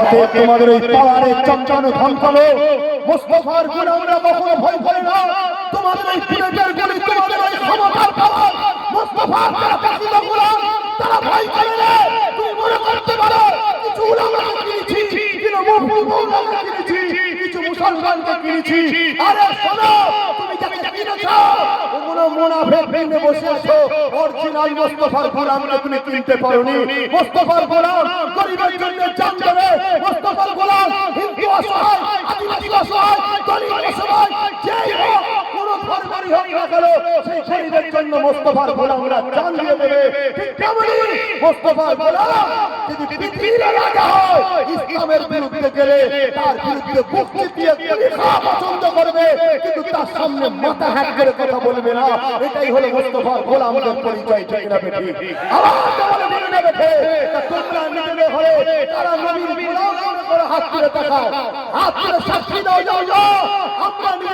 অতএব তোমাদের ওই পাওয়ারে চঞ্চনে ধমকালো মুস্তফার গুণ আমরা কখনো ভয় করি না। তোমাদের ওই পিরেটের গুলি তোমাদের ওই ক্ষমতার পাওয়ার মুস্তফার যারা পাখিত গোলাম তারা ভয় করে না। তুমি মনে করতে পারো কিছু উলামাকে কিনেছি কিছু মুফতি মৌলানা কিনেছি কিছু মুসলমানকে কিনেছি। আরে শোনো তুমি যাকে কিনেছো ওগুলো মুনাফিক ভেঙে বসে আছো অরিজিনাল মোস্তফার কোরআন তুমি কিনতে পারোনি। মোস্তফার কোরআন গরিবের জন্য জান দেবে। মুস্তফার না সেই গরিবের জন্য মুস্তফার গোলামরা জান দিয়ে দেবে। ঠিক তেমনি মুস্তফার গোলাম যদি পৃথিবীর রাজা হয়, ইসলামের বিরুদ্ধে গেলে তার বিরুদ্ধে বুক চিতিয়ে গুলি খাওয়া পছন্দ করবে। কিন্তু তার সামনে মাথা হ্যাট করে কথা বলবে না। এটাই হলো মুস্তফার গোলামদের পরিচয়, ঠিক না বেঠি? আবার বলে না তা তোমরা নিজেদের ঘরে তারা নবীর গোলাম করে হাত তুলে তাকাও হাত তুলে সাক্ষী দাও, যাও যাও। নবীর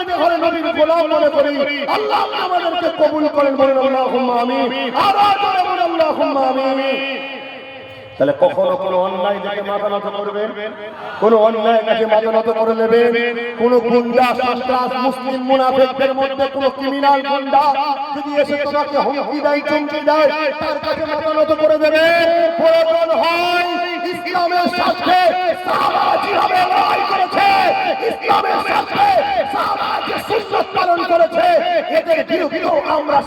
গোলাম মনে করি। আল্লাহ আমাদেরকে কবুল করেন বলেন আল্লাহুম্মা আমিন। আবার জোরে বলেন আল্লাহুম্মা আমিন। তাহলে কখনো কোনো অন্যায় দেখে মাথা নত করবেন? কোন অন্যায় কাছে মাথা নত করে নেবেন? কোন গুন্ডা, সন্ত্রাস, মুসলিম, মুনাফিকদের মধ্যে কোন ক্রিমিনাল গুন্ডা যদি এসে তোমাকে হুমকি দেয়, চমকি দেয়, তার কাছে মাথা নত করে দেবে? প্রয়োজন হয় ইসলামের সাথে সাহাবারা এদের বিরুদ্ধেও আমরা